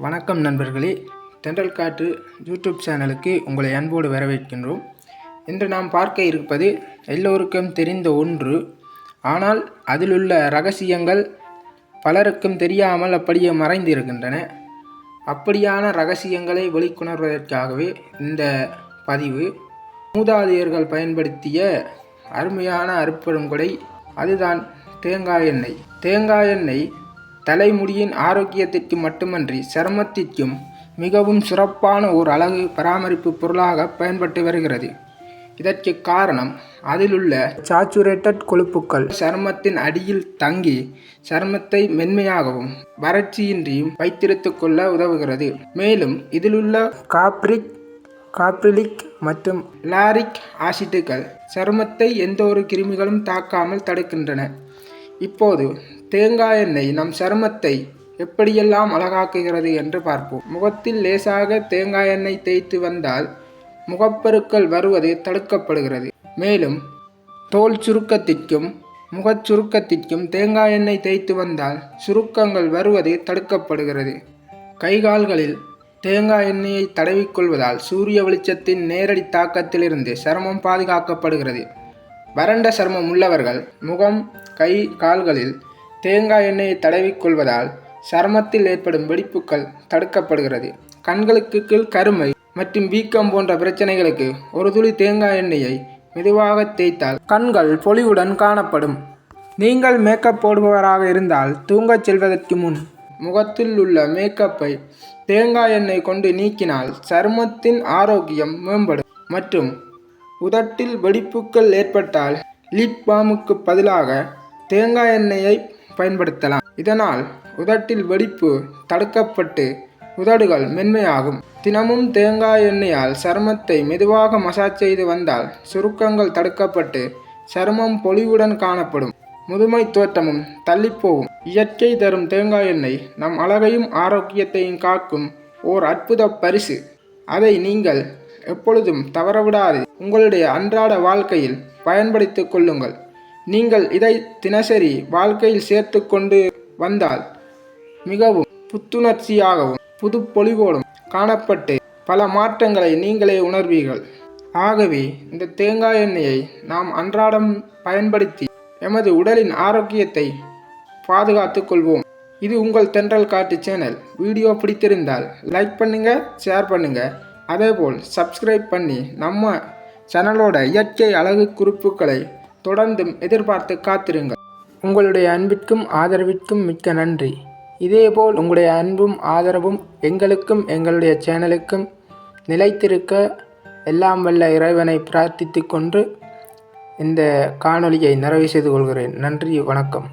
வணக்கம் நண்பர்களே. தென்றல் காற்று யூடியூப் சேனலுக்கு உங்களை அன்போடு வரவேற்கின்றோம். இன்று நாம் பார்க்க இருப்பது எல்லோருக்கும் தெரிந்த ஒன்று. ஆனால் அதிலுள்ள ரகசியங்கள் பலருக்கும் தெரியாமல் அப்படியே மறைந்திருக்கின்றன. அப்படியான ரகசியங்களை வெளிக்கொணர்வதற்காகவே இந்த பதிவு. மூதாதையர்கள் பயன்படுத்திய அருமையான அற்புதம் கொடை அதுதான் தேங்காய் எண்ணெய். தேங்காய் எண்ணெய் தலைமுடியின் ஆரோக்கியத்திற்கு மட்டுமன்றி சருமத்திற்கும் மிகவும் சிறப்பான ஓர் அழகு பராமரிப்பு பொருளாக பயன்பட்டு வருகிறது. இதற்கு காரணம் அதிலுள்ள சாச்சுரேட்டட் கொழுப்புக்கள் சருமத்தின் அடியில் தங்கி சருமத்தை மென்மையாகவும் வறட்சியின்றியும் வைத்திருத்து கொள்ள உதவுகிறது. மேலும் இதிலுள்ள காப்ரிக் காப்ரிலிக் மற்றும் லாரிக் ஆசிட்டுகள் சருமத்தை எந்த ஒரு கிருமிகளும் தாக்காமல் தடுக்கின்றன. இப்போது தேங்காய் எண்ணெய் நம் சருமத்தை எப்படியெல்லாம் அழகாக்குகிறது என்று பார்ப்போம். முகத்தில் லேசாக தேங்காய் எண்ணெய் தேய்த்து வந்தால் முகப்பருக்கள் வருவது தடுக்கப்படுகிறது. மேலும் தோல் சுருக்கத்திற்கும் முகச் சுருக்கத்திற்கும் தேங்காய் எண்ணெய் தேய்த்து வந்தால் சுருக்கங்கள் வருவது தடுக்கப்படுகிறது. கைகால்களில் தேங்காய் எண்ணெயை தடவிக்கொள்வதால் சூரிய வெளிச்சத்தின் நேரடி தாக்கத்திலிருந்து சருமம் பாதுகாக்கப்படுகிறது. வறண்ட சருமம் உள்ளவர்கள் முகம் கை கால்களில் தேங்காய் எண்ணெயை தடவிக்கொள்வதால் சருமத்தில் ஏற்படும் வெடிப்புகள் தடுக்கப்படுகிறது. கண்களுக்கு கீழ் கருமை மற்றும் வீக்கம் போன்ற பிரச்சனைகளுக்கு ஒரு துளி தேங்காய் எண்ணெயை மெதுவாக தேய்த்தால் கண்கள் பொலிவுடன் காணப்படும். நீங்கள் மேக்கப் போடுபவராக இருந்தால் தூங்கச் செல்வதற்கு முன் முகத்தில் உள்ள மேக்கப்பை தேங்காய் எண்ணெய் கொண்டு நீக்கினால் சருமத்தின் ஆரோக்கியம் மேம்படும். மற்றும் உதட்டில் வெடிப்புகள் ஏற்பட்டால் லிப் பாமுக்கு பதிலாக தேங்காய் எண்ணெயை பயன்படுத்தலாம். இதனால் உதட்டில் வெடிப்பு தடுக்கப்பட்டு உதடுகள் மென்மையாகும். தினமும் தேங்காய் எண்ணெயால் சருமத்தை மெதுவாக மசாஜ் செய்து வந்தால் சுருக்கங்கள் தடுக்கப்பட்டு சருமம் பொலிவுடன் காணப்படும். முதுமை தோற்றமும் தள்ளிப்போகும். இயற்கை தரும் தேங்காய் எண்ணெய் நம் அழகையும் ஆரோக்கியத்தையும் காக்கும் ஓர் அற்புத பரிசு. அதை நீங்கள் எப்பொழுதும் தவறவிடாது. உங்களுடைய அன்றாட வாழ்க்கையில் பயன்படுத்திக் கொள்ளுங்கள். நீங்கள் இதை தினசரி வாழ்க்கையில் சேர்த்து கொண்டு வந்தால் மிகவும் புத்துணர்ச்சியாகவும் புது பொலிவோடும் காணப்பட்டு பல மாற்றங்களை நீங்களே உணர்வீர்கள். ஆகவே இந்த தேங்காய் எண்ணெயை நாம் அன்றாடம் பயன்படுத்தி எமது உடலின் ஆரோக்கியத்தை பாதுகாத்து கொள்வோம். இது உங்கள் தென்றல் காட்டு சேனல். வீடியோ பிடித்திருந்தால் லைக் பண்ணுங்க ஷேர் பண்ணுங்க. அதேபோல் சப்ஸ்கிரைப் பண்ணி நம்ம சேனலோட இயற்கை அழகு குறிப்புகளை தொடர்ந்தும் எதிர்பார்த்து காத்திருங்கள். உங்களுடைய அன்பிற்கும் ஆதரவிற்கும் மிக்க நன்றி. இதேபோல் உங்களுடைய அன்பும் ஆதரவும் எங்களுக்கும் எங்களுடைய சேனலுக்கும் நிலைத்திருக்க எல்லாம் வல்ல இறைவனை பிரார்த்தித்து கொண்டு இந்த காணொலியை நிறைவு செய்து கொள்கிறேன். நன்றி வணக்கம்.